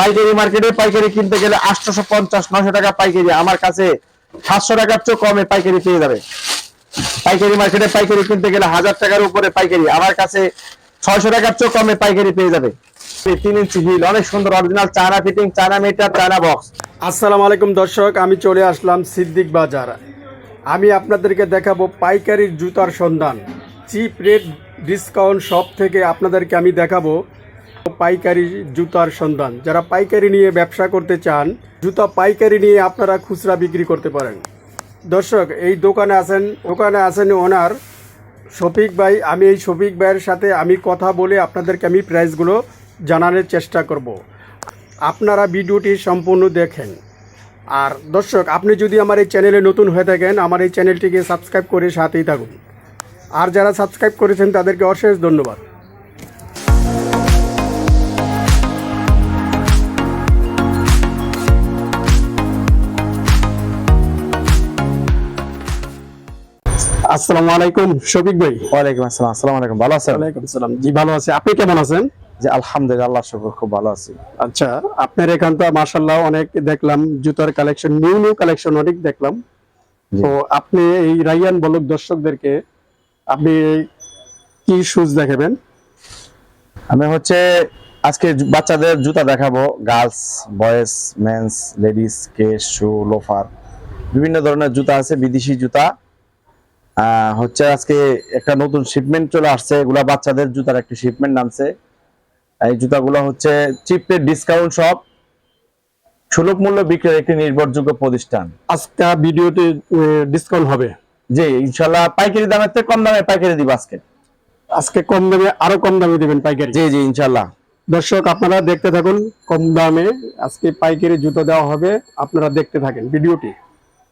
পাইকারি মার্কেটে পাইকারি কিনতে গেলে আটশোশো পঞ্চাশ নশো টাকা পাইকারি। আমার কাছে সাতশো টাকার চেয়ে কমে পাইকারি পেয়ে যাবে। পাইকারি মার্কেটে পাইকারি কিনতে গেলে হাজার টাকার উপরে পাইকারি। আমার কাছে ছয়শো টাকার চেয়ে কমে পাইকারি পেয়ে যাবে। তিন ইঞ্চি হিল অনেক সুন্দর original China fitting China meter China box আসসালামু আলাইকুম দর্শক, আমি চলে আসলাম সিদ্দিক বাজার। আমি আপনাদেরকে দেখাবো পাইকারির জুতার সন্ধান। চিপ রেট ডিসকাউন্ট শপ থেকে আপনাদেরকে আমি দেখাবো পাইকারি জুতার সন্ধান। যারা পাইকারি নিয়ে ব্যবসা করতে চান, জুতা পাইকারি নিয়ে আপনারা খুচরা বিক্রি করতে পারেন। দর্শক, এই দোকানে আছেন দোকানে আছেন ওনার শফিক ভাই। আমি এই শফিক ভাইয়ের সাথে আমি কথা বলে আপনাদেরকে আমি প্রাইসগুলো জানানোর চেষ্টা করব। আপনারা ভিডিওটি সম্পূর্ণ দেখেন। আর দর্শক, আপনি যদি আমার এই চ্যানেলে নতুন হয়ে থাকেন, আমার এই চ্যানেলটিকে সাবস্ক্রাইব করে সাথেই থাকুন। আর যারা সাবস্ক্রাইব করেছেন, তাদেরকে অশেষ ধন্যবাদ। আসসালামু আলাইকুম শফিক ভাই। ওয়ালাইকুম আসসালাম আসসালামু আলাইকুম ভালো আছেন? ওয়ালাইকুম আসসালাম। জি ভালো আছি। আপনি কেমন আছেন? জি আলহামদুলিল্লাহ আল্লাহ শুকর খুব ভালো আছি। আচ্ছা আপনার এখান তো মার্শাল্লাহ অনেক দেখলাম জুতার কালেকশন নিউ নিউ কালেকশন অনেক দেখলাম। তো আপনি এই রাইয়ান বলক দর্শকদেরকে আপনি কি শুজ দেখাবেন? আমি হচ্ছে আজকে বাচ্চাদের জুতা দেখাবো। Girls boys men's ladies case shoe loafer বিভিন্ন ধরনের জুতা আছে বিদেশি জুতা। হচ্ছে আজকে একটা নতুন শিপমেন্ট চলে আসছে। এগুলা বাচ্চাদের জুতার একটা শিপমেন্ট নামছে। এই জুতাগুলো হচ্ছে চিপের ডিসকাউন্ট সব সুলভ মূল্য বিক্রির একটি নির্ভরযোগ্য প্রতিষ্ঠান। আজকে ভিডিওতে ডিসকাউন্ট হবে? জি ইনশাল্লাহ পাইকারি দামের থেকে কম দামে পাইকারি দিব আজকে। আজকে কম দামে আরও কম দামে দিবেন পাইকারি? জি জি ইনশাল্লাহ। দর্শক আপনারা দেখতে থাকুন কম দামে আজকে পাইকারি জুতো দেওয়া হবে। আপনারা দেখতে থাকেন ভিডিওটি।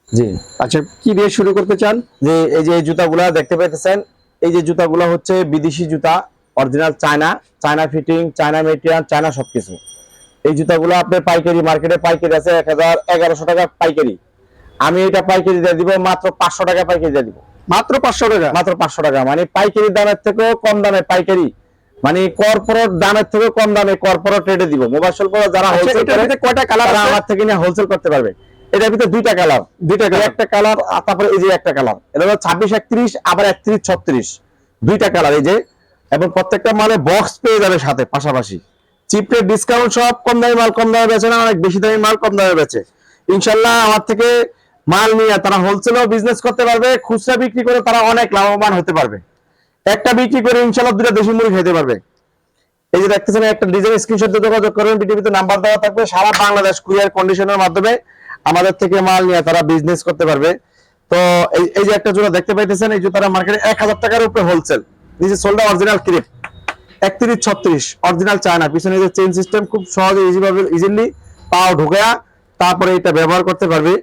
জি। আচ্ছা কি দিয়ে শুরু করতে চান? যে এই যে জুতাগুলা দেখতে পাইতেছেন এই যে জুতাগুলো হচ্ছে বিদেশি জুতা original China China fitting China material China সবকিছু। এই জুতাগুলো আপনার পাইকারি মার্কেটে পাইকারি আছে এক হাজার এগারোশো টাকা পাইকারি। আমি এটা পাইকারি দিয়ে দিব মাত্র পাঁচশো টাকা পাইকারি দিয়ে দিব। মাত্র পাঁচশো টাকা? মাত্র পাঁচশো টাকা মানে পাইকারি দামের থেকেও কম দামে পাইকারি মানে কর্পোরেট দামের থেকেও কম দামে কর্পোরেট রেটে দিব। মোবাইল যারা আচ্ছা, হোলসেল করে কয়টা কালার আমার থেকে নিয়ে হোলসেল করতে পারবে। এটার ভিতরে দুইটা কালার। দুইটা কালার। একটা কালার তারপরে এই যে একটা কালার। এটা হলো ছাব্বিশ একত্রিশ আবার একত্রিশ ছত্রিশ। দুইটা কালার এই যে। এবং প্রত্যেকটা মালে বক্স পেয়ে যাবে সাথে পাশাপাশি। চিপের ডিসকাউন্ট সব কম দামি মাল কম দামে বেচে না অনেক বেশি দামি মাল কম দামে বেচে। ইনশাল্লাহ আমার থেকে মাল নিয়ে তারা হোলসেলও বিজনেস করতে পারবে খুচরা বিক্রি করে তারা অনেক লাভবান হতে পারবে। একটা বিক্রি করে ইনশাল্লাহ দুটা দেশি মুড়ি খেতে পারবে। এই যে দেখতেছেন একটা ডিজাইন স্ক্রিনশট দিয়ে যোগাযোগ করবেন বিটিভিতে নাম্বার দেওয়া থাকবে সারা বাংলাদেশ কুরিয়ার কন্ডিশনের মাধ্যমে। আমাদের থেকে মাল নিয়ে তারা বিজনেস করতে পারবে। তো এই এই যে একটা জোড়া দেখতে পাইতেছেন এই জুতারা মার্কেটে এক হাজার টাকার উপরে হোলসেল নিচে সোলটা অরিজিনাল ক্রিপ একত্রিশ ছত্রিশ অরিজিনাল চায়না পিছনে যে চেন সিস্টেম খুব সহজে ইজি ভাবে ইজিলি পাও ঢুকায়া তারপরে এটা ব্যবহার করতে পারবে।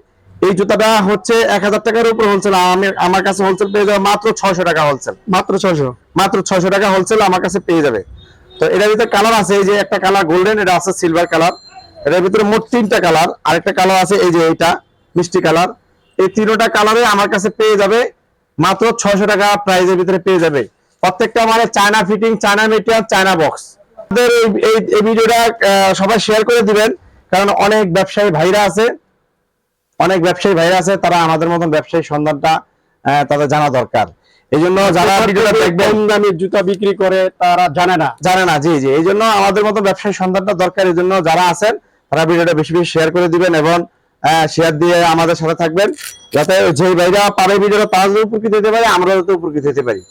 এই জুতাটা হচ্ছে এক হাজার টাকার উপরে হোলসেল আমি আমার কাছে হোলসেল পেয়ে যাবে মাত্র ছয়শো টাকা হোলসেল মাত্র ছয়শো? মাত্র ছয়শো টাকা হোলসেল আমার কাছে পেয়ে যাবে। তো এটার ভিতরে কালার আছে এই যে একটা কালার গোল্ডেন এটা আছে সিলভার কালার এটার ভিতরে মোট তিনটা কালার। আরেকটা কালার আছে এই যে এইটা মিষ্টি কালার। এই তিনটা কালারে আমার কাছে পেয়ে যাবে মাত্র ছয়শো টাকা প্রাইজের ভিতরে পেয়ে যাবে। প্রত্যেকটা মানে China fitting China material China box. আমাদের এই ভিডিওটা সবাই শেয়ার করে দিবেন কারণ অনেক ব্যবসায়ী ভাইরা আছে অনেক ব্যবসায়ী ভাইরা আছে তারা আমাদের মতন ব্যবসায়ী সন্ধানটা তাদের জানা দরকার। এই জন্য যারা ভিডিওটা দেখবেন দামে জুতা বিক্রি করে তারা জানে না। জানে না জি জি। এই জন্য আমাদের মতো ব্যবসায়ী সন্ধানটা দরকার এই জন্য যারা আছেন তারা ভিডিওটা বেশি বেশি শেয়ার করে দিবেন এবং শেয়ার দিয়ে আমাদের সাথে থাকবেন। যাতে যে ভাইরা পারে ভিডিওটা তারা যদি উপকৃত হতে পারে আমরা যাতে উপকৃত হতে পারি।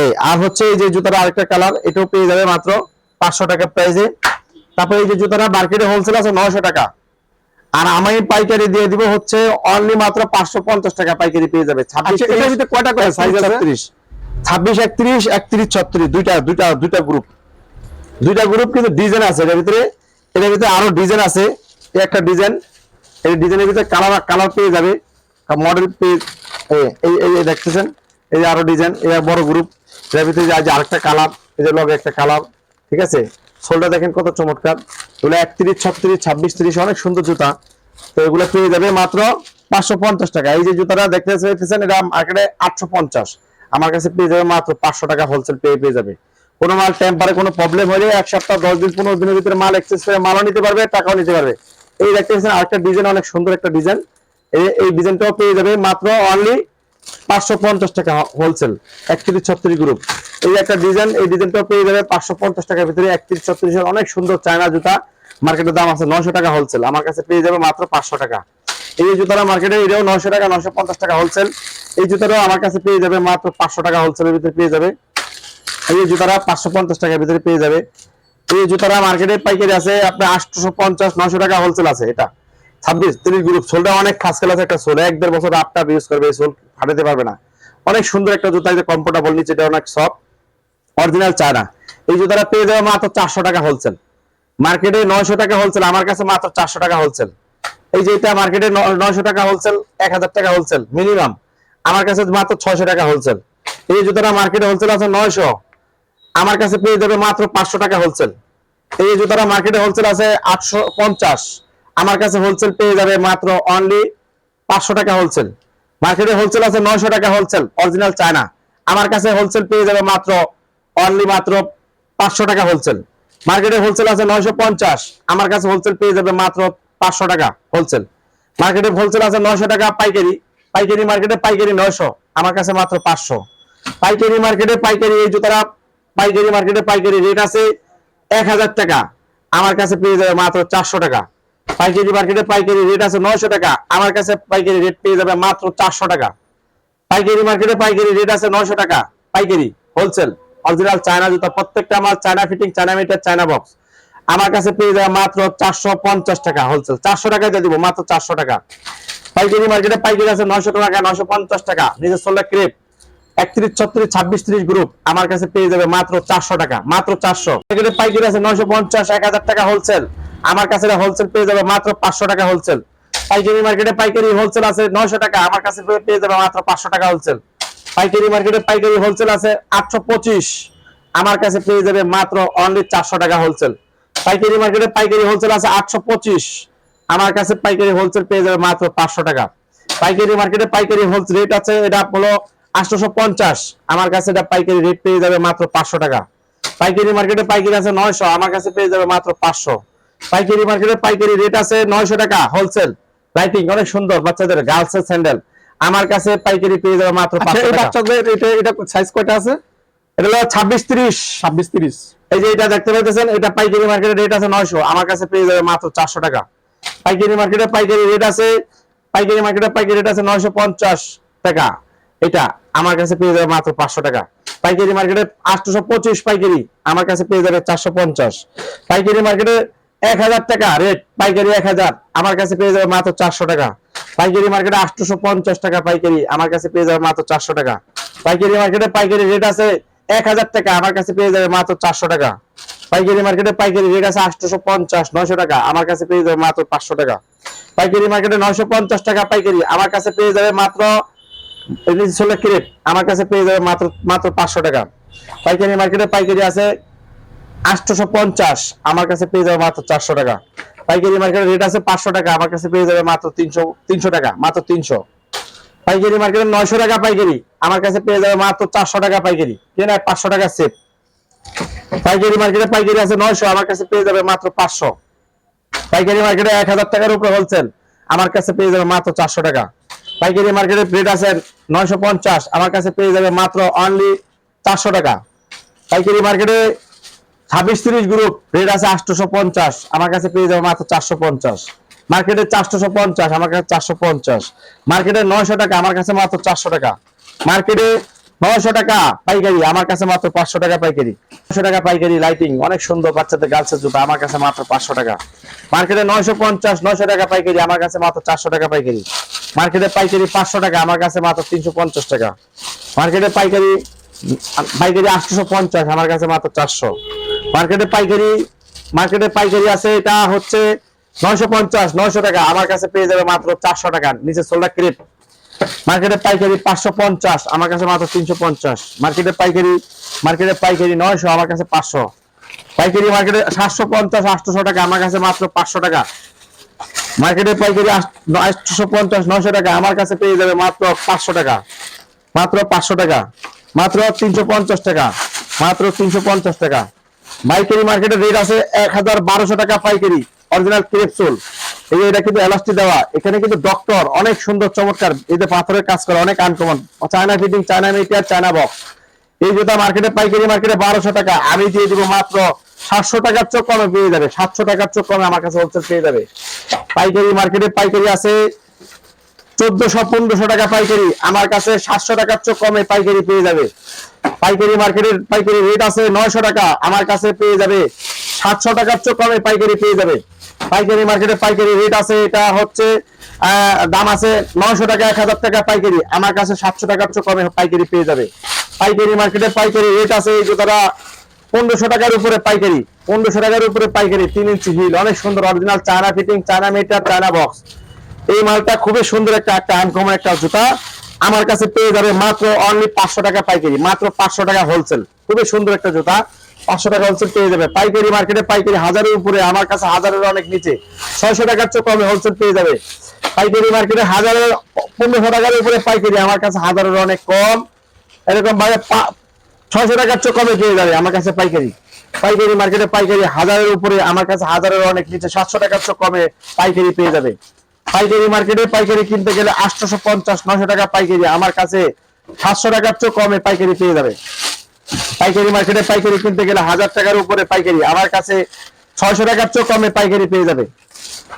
এই আর হচ্ছে এই যে জুতাটা আরেকটা কালার এটাও পেয়ে যাবে মাত্র পাঁচশো টাকা প্রাইসে তারপরে এই যে জুতাটা মার্কেটে হোলসেল আছে নয়শো টাকা। আর আমি পাইকারি দিয়ে দিব হচ্ছে অনলি মাত্র পাঁচশো পঞ্চাশ টাকা পাইকারি পেয়ে যাবে। আচ্ছা, কয়টা করে? ছত্রিশ ছাব্বিশ একত্রিশ একত্রিশ ছত্রিশ দুইটা দুইটা দুইটা গ্রুপ দুইটা গ্রুপ কিন্তু ডিজাইন আছে এটার ভিতরে এটার ভিতরে আরও ডিজাইন আছে। একটা ডিজাইন এই ডিজাইনের ভিতরে কালার কালার পেয়ে যাবে। মডেল পেয়ে এই দেখতেছেন? এই যে আরও ডিজাইন এই বড় গ্রুপ এটার ভিতরে যে আরেকটা কালার এই যে লগে একটা কালার ঠিক আছে? সোলটা দেখেন কত চমৎকার। এগুলো একত্রিশ, ছত্রিশ, ছাব্বিশ, তিরিশ, অনেক সুন্দর জুতা। তো এগুলো পেয়ে যাবে মাত্র পাঁচশো পঞ্চাশ টাকা। এই যে জুতাটা দেখতে এটা মার্কেটে আটশো পঞ্চাশ। আমার কাছে পেয়ে যাবে মাত্র পাঁচশো টাকা হোলসেল পেয়ে পেয়ে যাবে। কোনো মাল টেম্পারে কোনো প্রবলেম হলে এক সপ্তাহ, দশ দিন, পনেরো দিনের ভিতরে মাল এক্সচেঞ্জ করে মালও নিতে পারবে, টাকাও নিতে পারবে। এই দেখতে পাচ্ছেন আরেকটা ডিজাইন অনেক সুন্দর একটা ডিজাইন এই ডিজাইনটাও পেয়ে যাবে মাত্র অনলি পাঁচশো পঞ্চাশ টাকা হোলসেল একত্রিশ ছত্রিশ গ্রুপ এই একটা ডিজাইন এই ডিজাইনটাও পেয়ে যাবে পাঁচশো পঞ্চাশ টাকার ভিতরে একত্রিশ ছত্রিশ অনেক সুন্দর চায়না জুতা। মার্কেটের দাম আছে নশো টাকা হোলসেল আমার কাছে পেয়ে যাবে মাত্র পাঁচশো টাকা। এই জুতাটা মার্কেটে এটাও নশো টাকা নশো পঞ্চাশ টাকা হোলসেল এই জুতাটাও আমার কাছে পেয়ে যাবে মাত্র পাঁচশো টাকা হোলসেলের ভিতরে পেয়ে যাবে। এই যে জুতাটা পাঁচশো পঞ্চাশ টাকার ভিতরে পেয়ে যাবে। এই যে জুতাটা মার্কেটে পাইকারি আছে, আপনার আটশো পঞ্চাশ নশো টাকা হোলসেল আছে এটা। ছাব্বিশ, তিরিশ গ্রুপ। সোলটা অনেক ফার্স্ট ক্লাস একটা সোল। এক দেড় বছর আপটা ইউজ করবে, এই সোল ফাটাতে পারবে না। অনেক সুন্দর একটা জুতা যে কমফোর্টেবল নিচে, এটা অনেক সফট অরিজিনাল চায়না। এই জুতাটা পেয়ে যাবে মাত্র চারশো টাকা হোলসেল মার্কেটে নয়শো টাকা হোলসেল আমার কাছে মাত্র চারশো টাকা হোলসেল এই যে এটা মার্কেটে নয়শো টাকা হোলসেল এক হাজার টাকা হোলসেল মিনিমাম আমার কাছে মাত্র ছয়শো টাকা হোলসেল এই জুতাটা মার্কেটে হোলসেল আছে নয়শো। আমার কাছে পেয়ে যাবে মাত্র পাঁচশো টাকা হোলসেল এই জুতাটা মার্কেটে হোলসেল আছে আটশো পঞ্চাশ। আমার কাছে হোলসেল পেয়ে যাবে মাত্র অনলি পাঁচশো টাকা হোলসেল মার্কেটে হোলসেল আছে নয়শো টাকা হোলসেল অরিজিনাল চায়না আমার কাছে হোলসেল পেয়ে যাবে মাত্র অনলি মাত্র পাঁচশো টাকা হোলসেল মার্কেটে হোলসেল আছে নয়শো পঞ্চাশ। আমার কাছে হোলসেল পেয়ে যাবে মাত্র পাঁচশো টাকা হোলসেল মার্কেটে হোলসেল আছে নয়শো টাকা পাইকারি। পাইকারি মার্কেটে পাইকারি নয়শো। আমার কাছে মাত্র পাঁচশো। পাইকারি মার্কেটে পাইকারি এই জুতারা পাইকারি মার্কেটে পাইকারি রেট আছে এক হাজার টাকা। আমার কাছে পেয়ে যাবে মাত্র চারশো টাকা। পাইকারি মার্কেটে পাইকারি রেট আছে নয়শো টাকা। আমার কাছে পাইকারি রেট পেয়ে যাবে মাত্র চারশো টাকা। পাইকারি মার্কেটে পাইকারি রেট আছে নয়শো টাকা। পাইকারি হোলসেল অরিজিনাল চায়না জুতা, প্রত্যেকটা আমার China fitting China meter China box আমার কাছে পেয়ে যাবে মাত্র চারশো পঞ্চাশ টাকা হোলসেল চারশো টাকায় দিয়ে দিব, মাত্র চারশো টাকা। পাইকারি মার্কেটে পাইকারি আছে নয়শো টাকা, নয়শো পঞ্চাশ টাকা। নিজের সোল্লা ক্রেপ একত্রিশ, ছত্রিশ, ছাব্বিশ, ত্রিশ গ্রুপ আমার কাছে পেয়ে যাবে মাত্র চারশো টাকা, মাত্র চারশো। পাইকারি পাইকারি আছে নয়শো পঞ্চাশ, এক হাজার টাকা হোলসেল আমার কাছে হোলসেল পেয়ে যাবে মাত্র পাঁচশো টাকা হোলসেল পাইকারি মার্কেটে পাইকারি হোলসেল আছে নয়শো টাকা, আমার কাছে পেয়ে যাবে মাত্র পাঁচশো টাকা হোলসেল পাইকারি মার্কেটে পাইকারি হোলসেল আছে আটশো পঁচিশ, আমার কাছে পেয়ে যাবে মাত্র অনলি চারশো টাকা হোলসেল পাইকারি মার্কেটে পাইকারি হোলসেল আছে আটশো পঁচিশ, আমার কাছে পাইকারি হোলসেল পেয়ে যাবে মাত্র পাঁচশো টাকা। পাইকারি মার্কেটে পাইকারি হোলসেল রেট আছে, এটা হলো আটশোশো পঞ্চাশ। আমার কাছে এটা পাইকারি রেট পেয়ে যাবে মাত্র পাঁচশো টাকা। পাইকারি মার্কেটে পাইকারি আছে নয়শো আমার কাছে পেয়ে যাবে মাত্র পাঁচশো। পাইকারি মার্কেটে পাইকারি রেট আছে নয়শো টাকা হোলসেল লাইটিং অনেক সুন্দর বাচ্চাদের গার্লস এর স্যান্ডেল আমার কাছে পাইকারি পেয়ে যাবে মাত্র আচ্ছা পাঁচশো বাচ্চাদের এটা এটা সাইজ কয়টা আছে? এটা হলো ছাব্বিশ ত্রিশ। ছাব্বিশ তিরিশ। এই যে এটা দেখতে পাইতেছেন এটা পাইকারি মার্কেটে রেট আছে নয়শো আমার কাছে পেয়ে যাবে মাত্র চারশো টাকা। পাইকারি মার্কেটে পাইকারি রেট আছে পাইকারি মার্কেটে পাইকারি রেট আছে নয়শো পঞ্চাশ টাকা। এটা আমার কাছে পেয়ে যাবে মাত্র পাঁচশো টাকা। পাইকারি মার্কেটে আটশো পঁচিশ পাইকারি, আমার কাছে পেয়ে যাবে চারশো পঞ্চাশ। পাইকারি মার্কেটে এক হাজার টাকা, রেট পাইকারি এক হাজার, আমার কাছে পেয়ে যাবে মাত্র চারশো টাকা। পাইকারি মার্কেটে আটশো পঞ্চাশ টাকা পাইকারি, আমার কাছে পেয়ে যাবে মাত্র চারশো টাকা। পাইকারি মার্কেটে পাইকারি রেট আছে এক হাজার টাকা, আমার কাছে পেয়ে যাবে মাত্র চারশো টাকা। পাইকারি মার্কেটে পাইকারি রেট আছে আটশো পঞ্চাশ, নয়শো টাকা, আমার কাছে পেয়ে যাবে মাত্র পাঁচশো টাকা। পাইকারি মার্কেটে নয়শো পঞ্চাশ টাকা পাইকারি, আমার কাছে পেয়ে যাবে মাত্র ষোলো ক্রেট আমার কাছে পেয়ে যাবে মাত্র মাত্র পাঁচশো টাকা। পাইকারি মার্কেটে পাইকারি আছে আটশোশো পঞ্চাশ আমার কাছে পেয়ে যাবে মাত্র চারশো টাকা। পাইকারি মার্কেটে রেট আছে পাঁচশো টাকা, আমার কাছে পেয়ে যাবে মাত্র তিনশো তিনশো টাকা, মাত্র তিনশো। পাইকারি মার্কেটে নয়শো টাকা পাইকারি, আমার কাছে পেয়ে যাবে মাত্র চারশো টাকা পাইকারি। কেন পাঁচশো টাকা সেট পাইকারি মার্কেটে পাইকারি আছে নয়শো, আমার কাছে পেয়ে যাবে মাত্র পাঁচশো। পাইকারি মার্কেটে এক হাজার টাকার উপরে হোলসেল আমার কাছে পেয়ে যাবে মাত্র চারশো টাকা। পাইকারি মার্কেটে রেট আছে নয়শো পঞ্চাশ, আমার কাছে পেয়ে যাবে মাত্র অনলি চারশো টাকা। পাইকারি মার্কেটে ছাব্বিশ তিরিশ গ্রুপ রেট আছে আটশোশো পঞ্চাশ আমার কাছে পেয়ে যাবে মাত্র চারশো পঞ্চাশ মার্কেটে চারশোশো পঞ্চাশ আমার কাছে চারশো পঞ্চাশ মার্কেটে নয়শো টাকা, আমার কাছে মাত্র চারশো টাকা। মার্কেটে নয়শো টাকা পাইকারি, আমার কাছে মাত্র পাঁচশো টাকা পাইকারি। পাঁচশো টাকা পাইকারি লাইটিং অনেক সুন্দর বাচ্চাদের গার্লসের জুতা, আমার কাছে মাত্র পাঁচশো টাকা। মার্কেটে নয়শো পঞ্চাশ নয়শো টাকা পাইকারি, আমার কাছে মাত্র চারশো টাকা পাইকারি। মার্কেটে পাইকারি পাঁচশো টাকা, আমার কাছে মাত্র তিনশো পঞ্চাশ টাকা। মার্কেটে পাইকারি পাইকারি আটশো পঞ্চাশ, আমার কাছে মাত্র চারশো। মার্কেটে পাইকারি মার্কেটে পাইকারি আছে, এটা হচ্ছে নয়শো পঞ্চাশ, নয়শো টাকা, আমার কাছে পেয়ে যাবে মাত্র চারশো টাকা, নিচে সোল্ডার ক্রেপ মার্কেটে পাইকারি পাঁচশো পঞ্চাশ, আমার কাছে মাত্র তিনশো পঞ্চাশ। মার্কেটে পাইকারি মার্কেটে পাইকারি নয়শো, আমার কাছে পাঁচশো। পাইকারি মার্কেটে সাতশো পঞ্চাশ আটশোশো টাকা, আমার কাছে মাত্র পাঁচশো টাকা। মার্কেটে পাইকারি আটশো পঞ্চাশ, নয়শো টাকা। আমার কাছে পেয়ে যাবে মাত্র পাঁচশো টাকা। মাত্র পাঁচশো টাকা। মাত্র তিনশো পঞ্চাশ টাকা। মাত্র তিনশো পঞ্চাশ টাকা। পাইকারি মার্কেটের রেট আছে এক হাজার বারোশো টাকা পাইকারি। অরিজিনাল ক্রেপসোল এই এটা কিন্তু এলাস্টি দেওয়া। এখানে কিন্তু ডক্টর অনেক সুন্দর চমৎকার এই যে পাথরের কাজ করে, অনেক uncommon China fitting China meter China box এই জুতা মার্কেটে পাইকারি মার্কেটে বারোশো টাকা। আমি দিয়ে দিব মাত্র সাতশো টাকার চোখ কমে পেয়ে যাবে, সাতশো টাকার চোখ কমে আমার কাছে হোলসেল পেয়ে যাবে। পাইকারি মার্কেটে পাইকারি আছে চোদ্দশো, পনেরোশো টাকা পাইকারি, আমার কাছে সাতশো টাকার চোখ কমে পাইকারি পেয়ে যাবে। পাইকারি মার্কেটের পাইকারি রেট আছে নয়শো টাকা, আমার কাছে পেয়ে যাবে সাতশো টাকার চোখ কমে পাইকারি পেয়ে যাবে। পাইকারি মার্কেটে পাইকারি রেট আছে, এটা হচ্ছে দাম আছে নয়শো টাকা, এক হাজার টাকা পাইকারি, আমার কাছে সাতশো টাকার চোখ কমে পাইকারি পেয়ে যাবে। পাইকারি মার্কেটে পাইকারি রেট আছে, এই জুতাটা পনেরোশো টাকার উপরে পাইকারি, পনেরোশো টাকার উপরে পাইকারি, তিন ইঞ্চি হিল অনেক সুন্দর original China fitting China meter China box এই মালটা খুবই সুন্দর একটা একটা আনকমন একটা জুতা। আমার কাছে পেয়ে যাবে মাত্র অনলি পাঁচশো টাকা পাইকারি, মাত্র পাঁচশো টাকা হোলসেল খুবই সুন্দর একটা জুতা, পাঁচশো টাকা হোলসেল পেয়ে যাবে। পাইকারি মার্কেটে পাইকারি হাজারের উপরে, আমার কাছে হাজারের অনেক নিচে। ছয়শো টাকার চেয়ে কমে হোলসেল পেয়ে যাবে। পাইকারি মার্কেটে হাজারের, পনেরোশো টাকার উপরে পাইকারি, আমার কাছে হাজারের অনেক কম। এরকম ভাবে ছয়শো টাকার চেয়ে কমে পেয়ে যাবে আমার কাছে পাইকারি। পাইকারি মার্কেটে পাইকারি হাজারের উপরে আমার কাছে হাজারের অনেক নিচে সাতশো টাকার চেয়ে কমে পাইকারি পেয়ে যাবে। পাইকারি মার্কেটে পাইকারি কিনতে গেলে আটশোশো পঞ্চাশ নশো টাকা পাইকারি। আমার কাছে সাতশো টাকার চেয়ে কমে পাইকারি পেয়ে যাবে। পাইকারি মার্কেটে পাইকারি কিনতে গেলে হাজার টাকার উপরে পাইকারি। আমার কাছে ছয়শো টাকার চেয়ে কমে পাইকারি পেয়ে যাবে।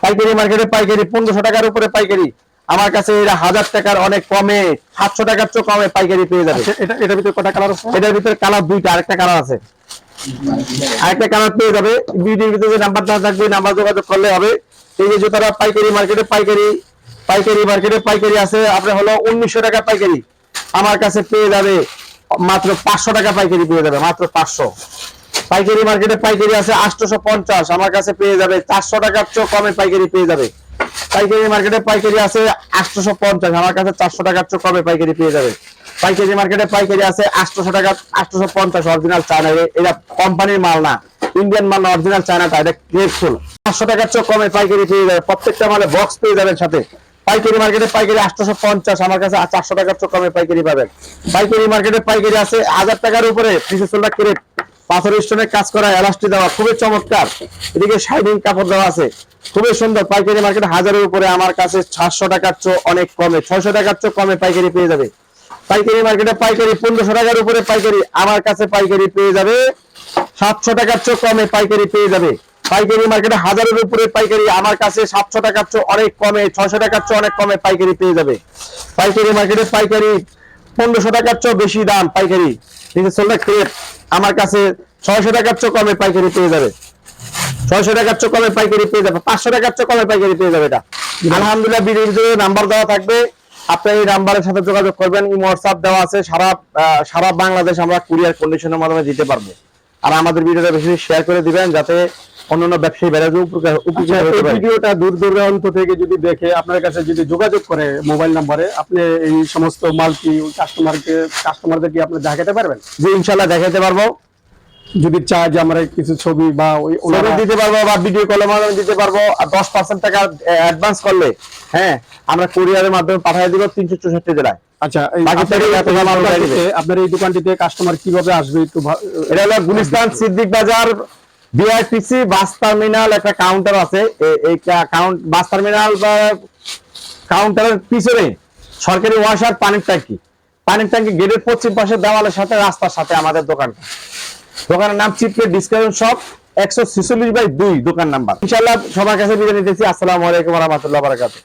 পাইকারি মার্কেটে পাইকারি পনেরোশো টাকার উপরে পাইকারি। আমার কাছে এরা হাজার টাকার অনেক কমে সাতশো টাকার চেয়ে কমে পাইকারি পেয়ে যাবে। আচ্ছা, এটা এটার ভিতরে কটা কালার আছে? এটার ভিতরে কালার দুইটা আরেকটা কালার আছে। আরেকটা কালার পেয়ে যাবে। ভিডিওর ভিতরে যে নাম্বারটা থাকবে নাম্বার যোগাযোগ করলে হবে। এই যে জুতাটা পাইকারি মার্কেটে পাইকারি পাইকারি মার্কেটে পাইকারি আছে। আপনার হলো উনিশশো টাকা পাইকারি। আমার কাছে পেয়ে যাবে মাত্র পাঁচশো টাকা পাইকারি পেয়ে যাবে মাত্র পাঁচশো। পাইকারি মার্কেটে পাইকারি আছে আটশোশো পঞ্চাশ। আমার কাছে পেয়ে যাবে চারশো টাকার চেয়ে কমে পাইকারি পেয়ে যাবে। পাইকারি মার্কেটে পাইকারি আছে আটশোশো পঞ্চাশ। আমার কাছে চারশো টাকার চেয়ে কবে পাইকারি পেয়ে যাবে পাইকারি মার্কেটে পাইকারি আছে আটশোশো টাকা, আটশোশো পঞ্চাশ অরিজিনাল চায়না। এটা কোম্পানির মাল না ইন্ডিয়ান মাল অরিজিনাল চায়নাটা, এটা গ্রেটফুল পাঁচশো টাকার চেয়ে কমে পাইকারি পেয়ে যাবে প্রত্যেকটা মালে বক্স পেয়ে যাবেন সাথে। পাইকারি মার্কেটে পাইকারি আটশোশো পঞ্চাশ, আমার কাছে চারশো টাকার চেয়ে কমে পাইকারি পাবেন। পাইকারি মার্কেটে পাইকারি আছে হাজার টাকার উপরে পিসেসোলটা ক্রেট। পাথর স্টোনের কাজ করা এলাস্টি দেওয়া খুবই চমৎকার। এদিকে শাইনিং কাপড় দেওয়া আছে। খুবই সুন্দর পাইকারি মার্কেটে হাজারের উপরে আমার কাছে সাতশো টাকার চেয়ে অনেক কমে, ছয়শো টাকার চেয়ে কমে পাইকারি পেয়ে যাবে। পাইকারি মার্কেটে পাইকারি পনেরোশো টাকার উপরে পাইকারি আমার কাছে পাইকারি পেয়ে যাবে। সাতশো টাকার চেয়ে কমে পাইকারি পেয়ে যাবে। পাইকারি মার্কেটে হাজারের উপরে পাইকারি আমার কাছে সাতশো টাকার চেয়ে অনেক কমে, ছয়শো টাকার চেয়ে অনেক কমে পাইকারি পেয়ে যাবে। পাইকারি মার্কেটে পাইকারি পনেরোশো টাকার চেয়ে বেশি দাম পাইকারি। কিন্তু সোলটা ক্রেপ। আমার কাছে ছয়শো টাকার চেয়ে কমে পাইকারি পেয়ে যাবে। ছয়শো টাকার চেয়ে কমে পাইকারি পেয়ে যাবে। পাঁচশো টাকার চেয়ে কমে পাইকারি পেয়ে যাবে এটা। আলহামদুলিল্লাহ বিডির নাম্বার দেওয়া থাকবে। আপনার এই নাম্বারের সাথে যোগাযোগ করবেন। এই হোয়াটসঅ্যাপ দেওয়া আছে। সারা সারা বাংলাদেশ আমরা কুরিয়ার কন্ডিশনের মাধ্যমে দিতে পারব। আর আমাদের ভিডিওটা বেশি শেয়ার করে দিবেন যাতে অন্যান্য ব্যবসায়ী উপকার আচ্ছা, হতে পারে। ভিডিওটা দূর দূরান্ত থেকে যদি দেখে আপনার কাছে যদি যোগাযোগ করে মোবাইল নাম্বারে আপনি এই সমস্ত মাল কি কাস্টমারকে কাস্টমারদেরকে আপনি দেখাতে পারবেন? যে দেখাতে পারব। যদি চায় যে আমরা কিছু ছবি বা ওই ছবি দিতে পারব বা ভিডিও কলের মাধ্যমে দিতে পারব। আর দশ পার্সেন্ট টাকা অ্যাডভান্স করলে হ্যাঁ আমরা কুরিয়ারের মাধ্যমে পাঠিয়ে দিব তিনশো চৌষট্টি জেলায়। আচ্ছা। আপনার এই দোকানটিতে কাস্টমার কীভাবে আসবে একটু এটা হলো Gulistan Siddique Bazar BRTC bus terminal একটা কাউন্টার আছে। এই বাস টার্মিনাল বা কাউন্টারের পিছনে সরকারি ওয়াশার পানির ট্যাঙ্কি। পানির ট্যাঙ্কি গেটের পশ্চিম পাশে দেওয়ালের সাথে, রাস্তার সাথে আমাদের দোকান দোকানের নাম চিপকে ডিসকাউন্ট শপ একশো ছিচল্লিশ বাই দুই, দোকান নাম্বার। ইনশাল্লাহ সবার কাছে বিদায় নিতেছি। আসসালামু আলাইকুম রহমতুল্লাহ বারাকাতুহ।